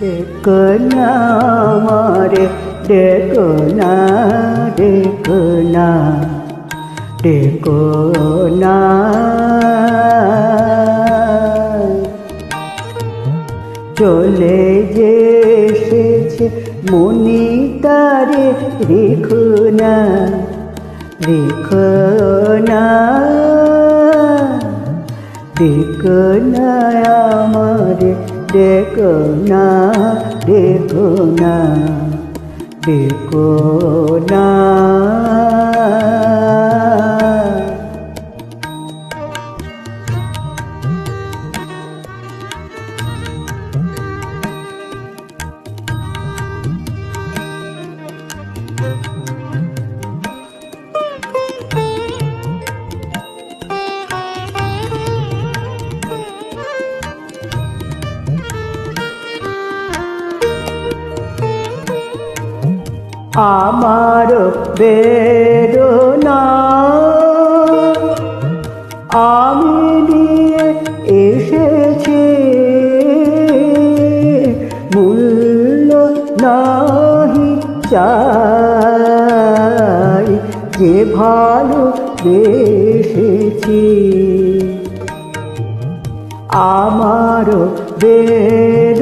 দেখো না আমারে, দেখো না দেখো না দেখো না। চলে যে এসেছে মনি তারে রেখো না রেখো দেখো না আমারে দেখো না দেখো না দেখো না আমার বেদনা। আমি নিয়ে এসেছি মূল্য নাহি চাই যে ভালো বেসেছি। আমার বেদনা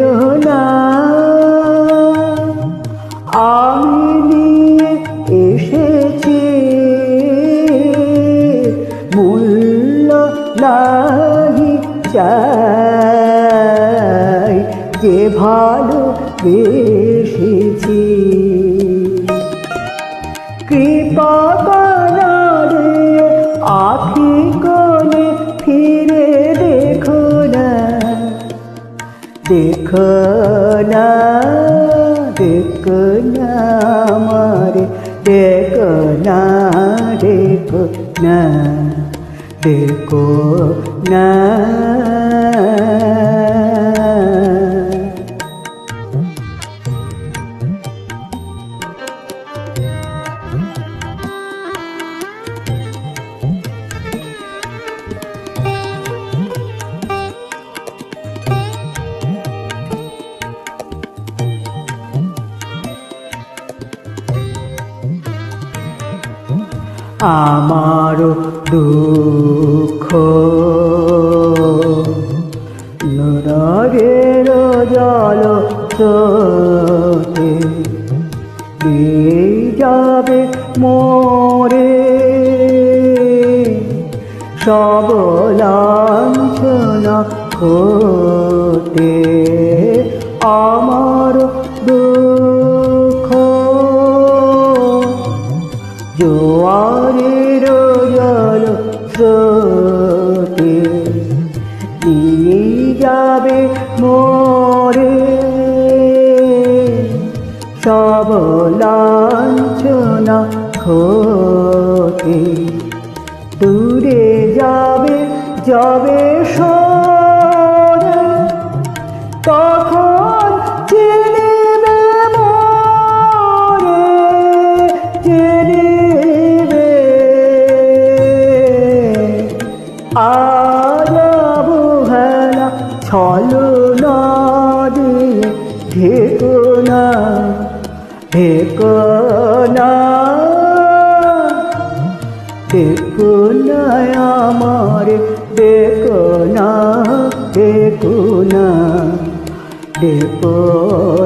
নাহি চাই যে ভালো বেসেছি কৃপা কানারে আখি কোনে ফিরে দেখো না দেখো না দেখো না আমারে, দেখো না দেখো না। দেখো না আমার দুঃখ। নরের জল দিয়ে যাবে মোরে। সব লাঞ্ছনা হতে আমার দুঃখ। স্রোতে নিয়ে যাবে মোরে। সব লাঞ্ছনা হতে দূরে যাবে যাবে সরে। তখন ছলো না দিয়ে ঢেকো না ঢেকো না দেখো না আমার দেখো না দেখো না দেখো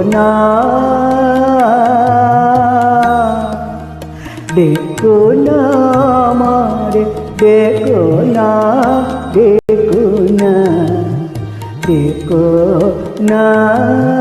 না দেখো না আমার দেখো না দেখো না দেখো না